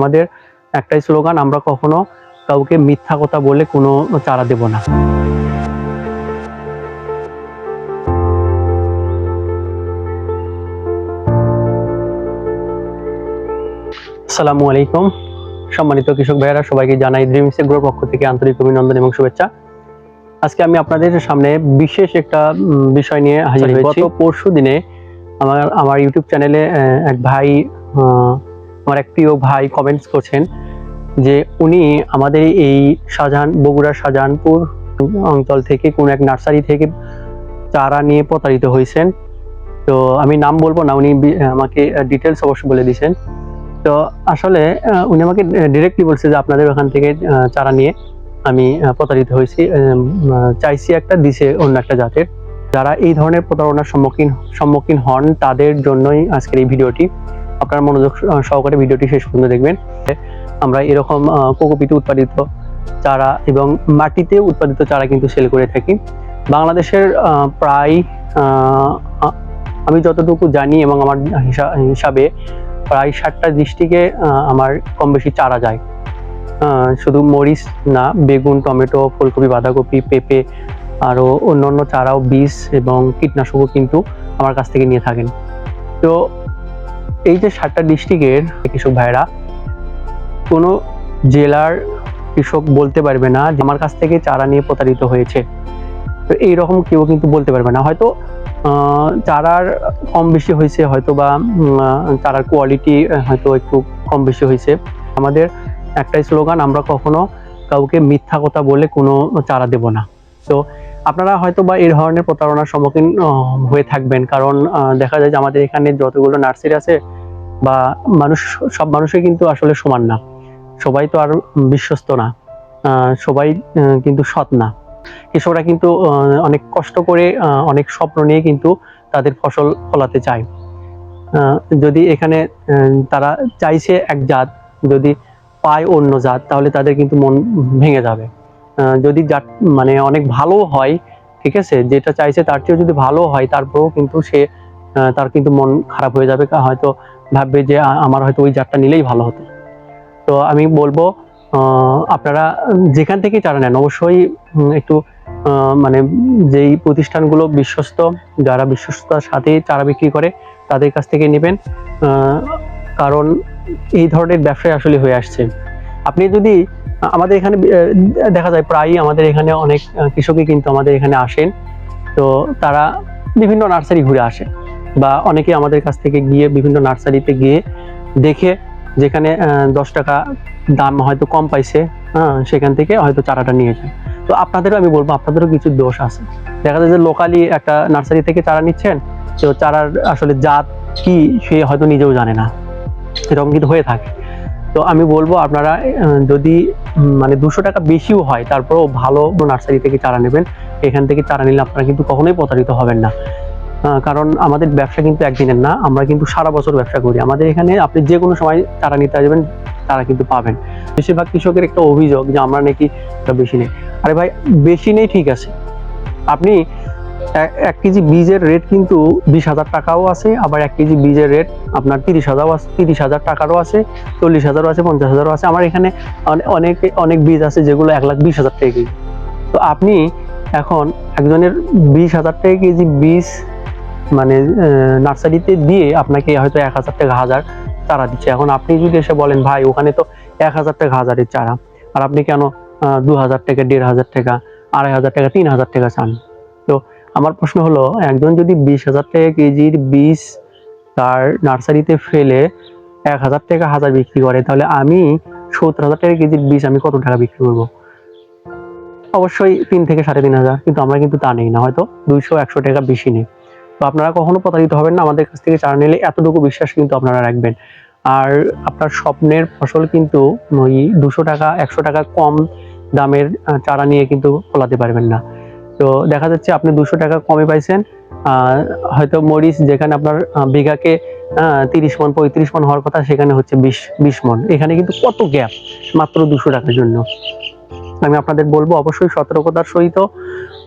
আমাদের একটাই স্লোগান আমরা কখনো কাউকে মিথ্যা কথা বলে কোনো চারা দেব না। আসসালামু আলাইকুম। সম্মানিত কৃষক ভাইয়েরা সবাইকে জানাই ড্রিমস এগ্রোর পক্ষ থেকে আন্তরিক অভিনন্দন এবং শুভেচ্ছা। আজকে আমি আপনাদের সামনে বিশেষ একটা বিষয় নিয়ে হাজির হয়েছি। গত পরশু দিনে আমার আমার ইউটিউব চ্যানেলে এক ভাই আহ, আমার এক প্রিয় ভাই কমেন্টস করছেন যে উনি আমাদের এই শাহজাহান, বগুড়ার শাহজাহানপুর অঞ্চল থেকে কোন এক নার্সারি থেকে চারা নিয়ে প্রতারিত হয়েছেন। তো আমি নাম বলব না, উনি আমাকে ডিটেলস অবশ্য বলে দিয়েছেন। তো আসলে উনি আমাকে ডিরেক্টলি বলছে যে আপনাদের ওখান থেকে চারা নিয়ে আমি প্রতারিত হয়েছি। চাইছি একটা, দিছে অন্য একটা জাতের। যারা এই ধরনের প্রতারণার সম্মুখীন সম্মুখীন হন, তাদের জন্যই আজকের এই ভিডিওটি। আপনারা মনোযোগ সহকারে ভিডিওটি শেষ পর্যন্ত দেখবেন। আমরা এরকম আহ, কোকোপিটে উৎপাদিত চারা এবং মাটিতে উৎপাদিত চারা কিন্তু সেল করে থাকি। বাংলাদেশের প্রায় আমি যতটুকু জানি এবং আমার হিসাবে প্রায় ষাটটা ডিস্ট্রিক্টে আমার কম বেশি চারা যায়। শুধু মরিচ না বেগুন টমেটো ফুলকপি বাঁধাকপি পেঁপে আরও অন্যান্য চারাও বীজ এবং কীটনাশকও কিন্তু আমার কাছ থেকে নিয়ে থাকেন। তো এই যে সাতটা ডিস্ট্রিক্টের কৃষক ভাইরা, কোনো জেলার কৃষক বলতে পারবে না যে আমার কাছ থেকে চারা নিয়ে প্রতারিত হয়েছে। তো এইরকম কেউ কিন্তু বলতে পারবে না। হয়তো চারার কম বেশি হয়েছে, হয়তো বা চারার কোয়ালিটি হয়তো একটু কম বেশি হয়েছে। আমাদের একটাই স্লোগান আমরা কখনো কাউকে মিথ্যা কথা বলে কোনো চারা দেব না। তো আপনারা হয়তো বা এই ধরনের প্রতারণার সম্মুখীন হয়ে থাকবেন। কারণ দেখা যায় যে আমাদের এখানে যতগুলো নার্সারি আছে বা মানুষ, সব মানুষই কিন্তু আসলে সমান না। সবাই তো আর বিশ্বস্ত না। সবাই কিন্তু সৎ না। কৃষকরা কিন্তু অনেক কষ্ট করে অনেক স্বপ্ন নিয়ে কিন্তু তাদের ফসল ফলাতে চায়। যদি এখানে তারা চাইছে এক জাত, যদি পায় অন্য জাত, তাহলে তাদের কিন্তু মন ভেঙে যাবে। যদি মানে অনেক ভালো হয়, ঠিক আছে, যেটা চাইছে তার চেয়েও যদি ভালো হয়, তারপরেও কিন্তু সে তার কিন্তু মন খারাপ হয়ে যাবে হয়তো ভাববে যে আমার হয়তো ওই জাতটা নিলেই ভালো হতো। তো আমি বলব আপনারা যেখান থেকে চারা নেন, অবশ্যই একটু মানে যেই প্রতিষ্ঠানগুলো বিশ্বস্ত, যারা বিশ্বস্ততার সাথে চারা বিক্রি করে, তাদের কাছ থেকে নেবেন কারণ এই ধরনের ব্যবসায় আসলে হয়ে আসছে। আপনি যদি আমাদের এখানে দেখা যায় প্রায়ই আমাদের এখানে অনেক কৃষকই কিন্তু আমাদের এখানে আসেন। তো তারা বিভিন্ন নার্সারি ঘুরে আসে বা অনেকে আমাদের কাছ থেকে গিয়ে বিভিন্ন নার্সারিতে গিয়ে দেখে যেখানে দশ টাকা দাম হয়তো কম পাইছে হ্যাঁ সেখান থেকে হয়তো চারাটা নিয়ে যায় তো আপনাদেরও আমি বলব, আপনাদেরও কিছু দোষ আছে। দেখা যায় যে লোকালি একটা নার্সারি থেকে চারা নিচ্ছেন, তো চারার আসলে জাত কি সে হয়তো নিজেও জানে না। এরকম কিন্তু হয়ে থাকে। তো আমি বলব আপনারা যদি মানে দুশো টাকা বেশিও হয়, তারপরেও ভালো নার্সারি থেকে চারা নেবেন। এখান থেকে চারা নিলে আপনারা কিন্তু কখনোই প্রতারিত হবেন না। কারণ আমাদের ব্যবসা কিন্তু একদিনের না, আমরা কিন্তু সারা বছর ব্যবসা করি। আমাদের এখানে আপনি যে কোনো সময় চারা নিতে আসবেন, তারা কিন্তু পাবেন। বেশিরভাগ কৃষকের একটা অভিযোগ যে আমরা নাকি বেশি নেই। আরে ভাই, বেশি নেই ঠিক আছে। আপনি এক- কেজি বীজের রেট কিন্তু বিশ হাজার টাকাও আছে, আবার এক কেজি বীজের রেট আপনার তিরিশ হাজারও আছে তিরিশ হাজার টাকারও আছে, চল্লিশ হাজারও আছে, পঞ্চাশ হাজারও আছে। আমার এখানে অনেক অনেক বীজ আছে যেগুলো এক লাখ বিশ হাজার টাকা কেজি। তো আপনি এখন একজনের বিশ হাজার টাকা কেজি বীজ মানে নার্সারিতে দিয়ে আপনাকে হয়তো এক হাজার টাকা হাজার চারা দিচ্ছে। এখন আপনি যদি এসে বলেন, ভাই, ওখানে তো এক হাজার টাকা হাজারের চারা। আর আপনি কেন দু হাজার টাকা, দেড় হাজার টাকা, আড়াই হাজার টাকা, তিন হাজার টাকা চান? আমার প্রশ্ন হলো, একজন যদি বিশ হাজার টাকা কেজির বীজ তার নার্সারিতে ফেলে এক হাজার টাকা হাজার বিক্রি করে, তাহলে আমি সত্তর হাজার টাকা কেজির বীজ আমি কত টাকা বিক্রি করব? অবশ্যই তিন থেকে সাড়ে তিন হাজার, কিন্তু আমরা কিন্তু তা নেই না, হয়তো দুইশো, একশো টাকা বেশি নেই। তো আপনারা কখনো প্রতারিত হবেন না, আমাদের কাছ থেকে চারা নিলে এতটুকু বিশ্বাস কিন্তু আপনারা রাখবেন। আর আপনার স্বপ্নের ফসল কিন্তু ওই দুশো টাকা, একশো টাকা কম দামের চারা নিয়ে কিন্তু ফলাতে পারবেন না। তো দেখা যাচ্ছে আপনি দুশো টাকা কমে পাইছেন। হয়তো মরিচ যেখানে আপনার বিঘাকে তিরিশ মন পঁয়ত্রিশ মন হওয়ার কথা, সেখানে হচ্ছে বিশ বিশ মন এখানে কিন্তু কত গ্যাপ? মাত্র দুশো টাকার জন্য। আমি আপনাদের বলব, অবশ্যই সতর্কতার সহিত,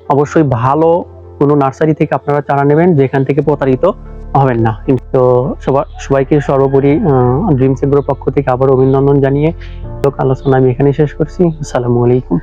অবশ্যই ভালো কোনো নার্সারি থেকে আপনারা চারা নেবেন, যেখান থেকে প্রতারিত হবেন না। তো সবা- সবাইকে সর্বোপরি ড্রিমস এগ্রোর পক্ষ থেকে আবার অভিনন্দন জানিয়ে আলোচনা আমি এখানে শেষ করছি। আসসালামু আলাইকুম।